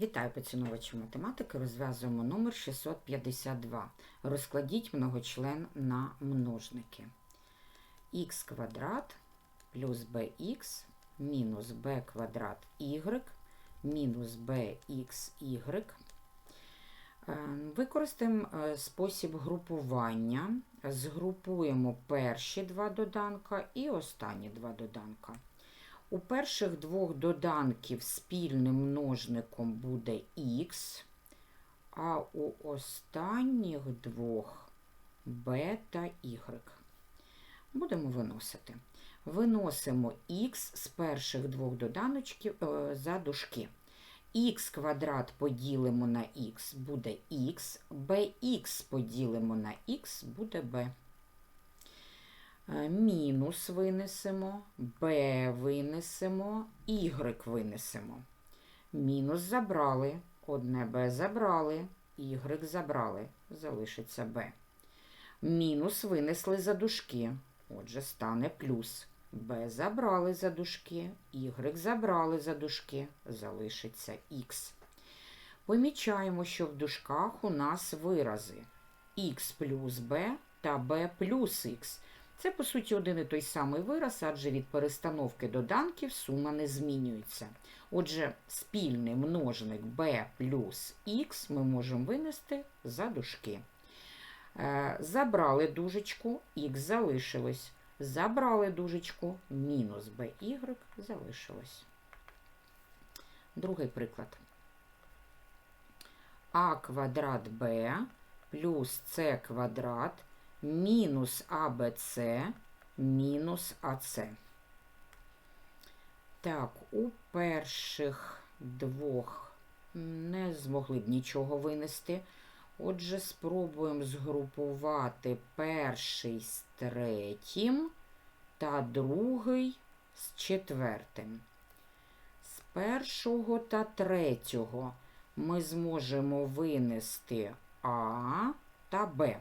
Вітаю поціновувачі математики. Розв'язуємо номер 652. Розкладіть многочлен на множники. х квадрат плюс bx мінус b квадрат y мінус bxy. Е, Використаємо е, спосіб групування. Згрупуємо перші два доданка і останні два доданка. У перших двох доданків спільним множником буде х, а у останніх двох b та y. Будемо виносити. Виносимо х з перших двох доданочків е, за дужки. х квадрат поділимо на х буде х, bx поділимо на х буде b. Е, Мінус винесемо, b винесемо, y винесемо. Мінус забрали, одне b забрали, y забрали, залишиться b. Мінус винесли за дужки, отже, стане плюс. b забрали за дужки, y забрали за дужки, залишиться х. Помічаємо, що в дужках у нас вирази х плюс b та b плюс х. Це, по суті, один і той самий вираз, адже від перестановки доданків сума не змінюється. Отже, спільний множник b плюс х ми можемо винести за дужки. Е, Забрали дужечку, х залишилось. Забрали дужечку, мінус by залишилось. Другий приклад. а квадрат b плюс c квадрат мінус АБЦ мінус АЦ. Так, у перших двох не змогли б нічого винести. Отже, спробуємо згрупувати перший з третім та другий з четвертим. З першого та третього ми зможемо винести А та Б.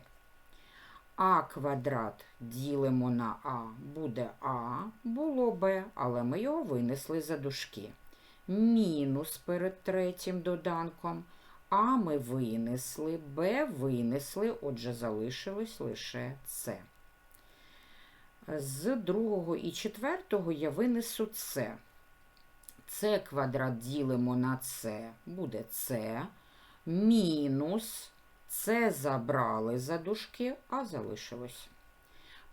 А квадрат ділимо на А, буде А, було Б, але ми його винесли за дужки. Мінус перед третім доданком. А ми винесли, Б винесли, отже, залишилось лише С. З другого і четвертого я винесу С. С квадрат ділимо на С, буде С, мінус. Це забрали за дужки, а залишилось.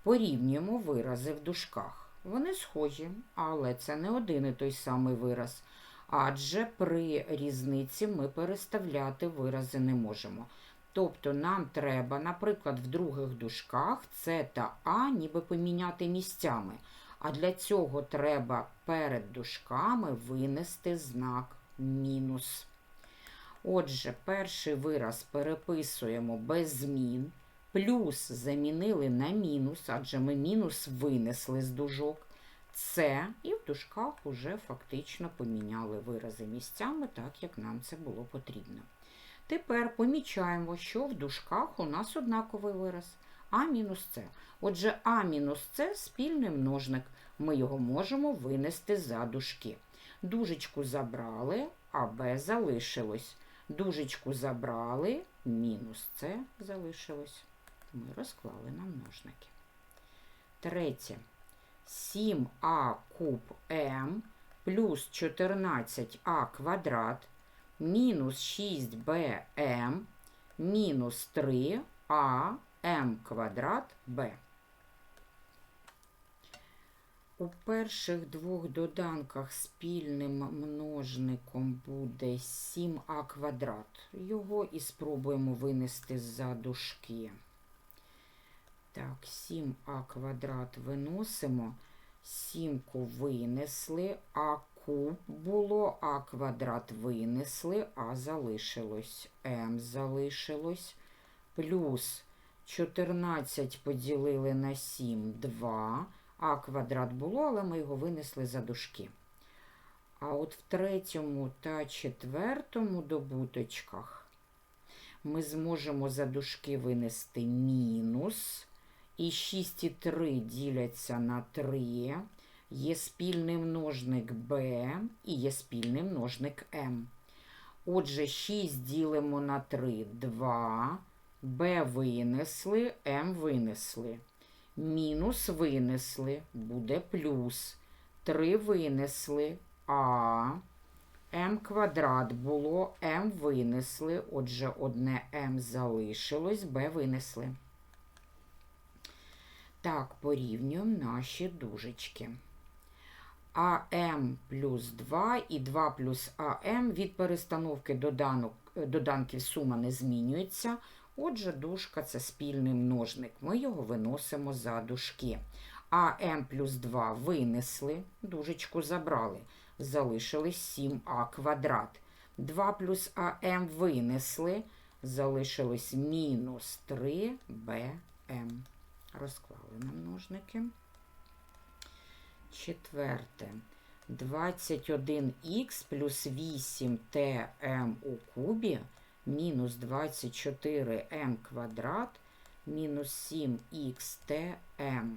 Порівнюємо вирази в дужках. Вони схожі, але це не один і той самий вираз. Адже при різниці ми переставляти вирази не можемо. Тобто нам треба, наприклад, в других дужках С та А ніби поміняти місцями. А для цього треба перед дужками винести знак мінус. Отже, перший вираз переписуємо без змін. Плюс замінили на мінус, адже ми мінус винесли з дужок. Це і в дужках уже фактично поміняли вирази місцями, так як нам це було потрібно. Тепер помічаємо, що в дужках у нас однаковий вираз А мінус С. Отже, А мінус С спільний множник. Ми його можемо винести за дужки. Дужечку забрали, а Б залишилось. Дужечку забрали, мінус С залишилось. Ми розклали на множники. Третє. 7а куб М плюс 14а квадрат мінус 6bm мінус 3а М квадрат Б. У перших двох доданках спільним множником буде 7а квадрат. Його і спробуємо винести за дужки. Так, 7а квадрат виносимо, сімку винесли, а куб було, а квадрат винесли, а залишилось. М залишилось. Плюс 14 поділили на 7, 2. А квадрат було, але ми його винесли за дужки. А от в третьому та четвертому добуточках ми зможемо за дужки винести мінус. І 6 і 3 діляться на 3. Є спільний множник b і є спільний множник m. Отже, 6 ділимо на 3 2. Б винесли, М винесли. Мінус винесли, буде плюс. 3 винесли А. М квадрат було, М винесли. Отже, одне М залишилось, Б винесли. Так, порівнюємо наші дужечки. АМ плюс 2 і 2 плюс АМ від перестановки доданок, доданків сума не змінюється. Отже, дужка це спільний множник. Ми його виносимо за дужки. АМ плюс 2 винесли, дужечку забрали. Залишилось 7а квадрат. 2 плюс АМ винесли, залишилось мінус 3БМ. Розклали на множники. Четверте. 21х плюс 8tm у кубі мінус 24m квадрат мінус 7xtm.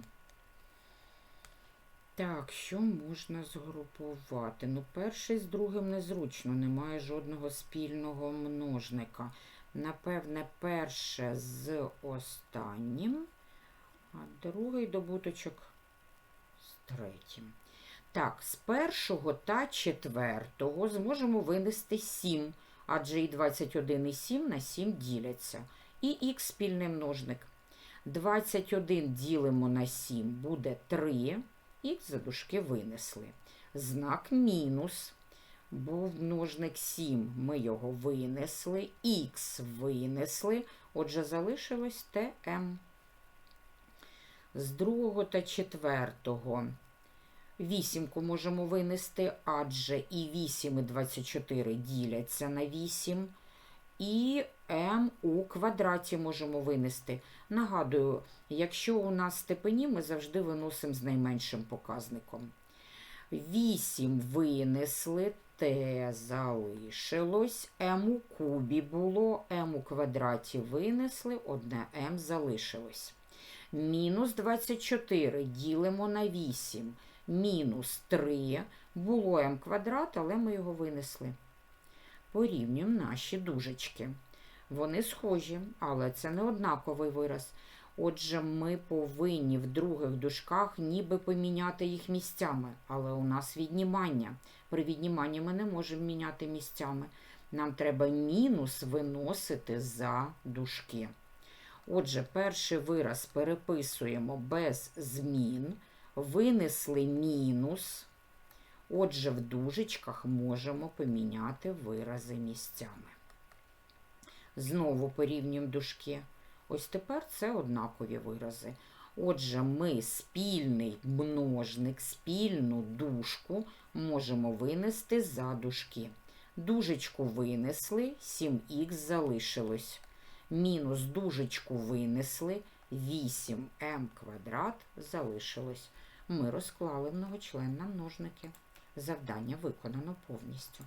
Так, що можна згрупувати? Ну, перший з другим незручно, немає жодного спільного множника. Напевне, перше з останнім, а другий добуточок з третім. Так, з першого та четвертого зможемо винести 7, адже і 21 і 7 на 7 діляться. І х спільний множник. 21 ділимо на 7 буде 3, х за дужки винесли. Знак мінус. Був множник 7, ми його винесли, х винесли, отже, залишилось ТМ. З другого та четвертого вісімку можемо винести, адже і 8 і 24 діляться на 8. І m у квадраті можемо винести. Нагадую, якщо у нас степені, ми завжди виносимо з найменшим показником. 8 винесли, t залишилось, m у кубі було, m у квадраті винесли, одне m залишилось. Мінус 24 ділимо на 8. Мінус 3. Було m квадрат, але ми його винесли. Порівнюємо наші дужечки. Вони схожі, але це не однаковий вираз. Отже, ми повинні в других дужках ніби поміняти їх місцями, але у нас віднімання. При відніманні ми не можемо міняти місцями. Нам треба мінус виносити за дужки. Отже, перший вираз переписуємо без змін, винесли мінус. Отже, в дужечках можемо поміняти вирази місцями. Знову порівнюємо дужки. Ось тепер це однакові вирази. Отже, ми спільний множник, спільну дужку можемо винести за дужки. Дужечку винесли, 7х залишилось. Мінус дужечку винесли, 8m квадрат залишилось. Ми розклали многочлен на множники. Завдання виконано повністю.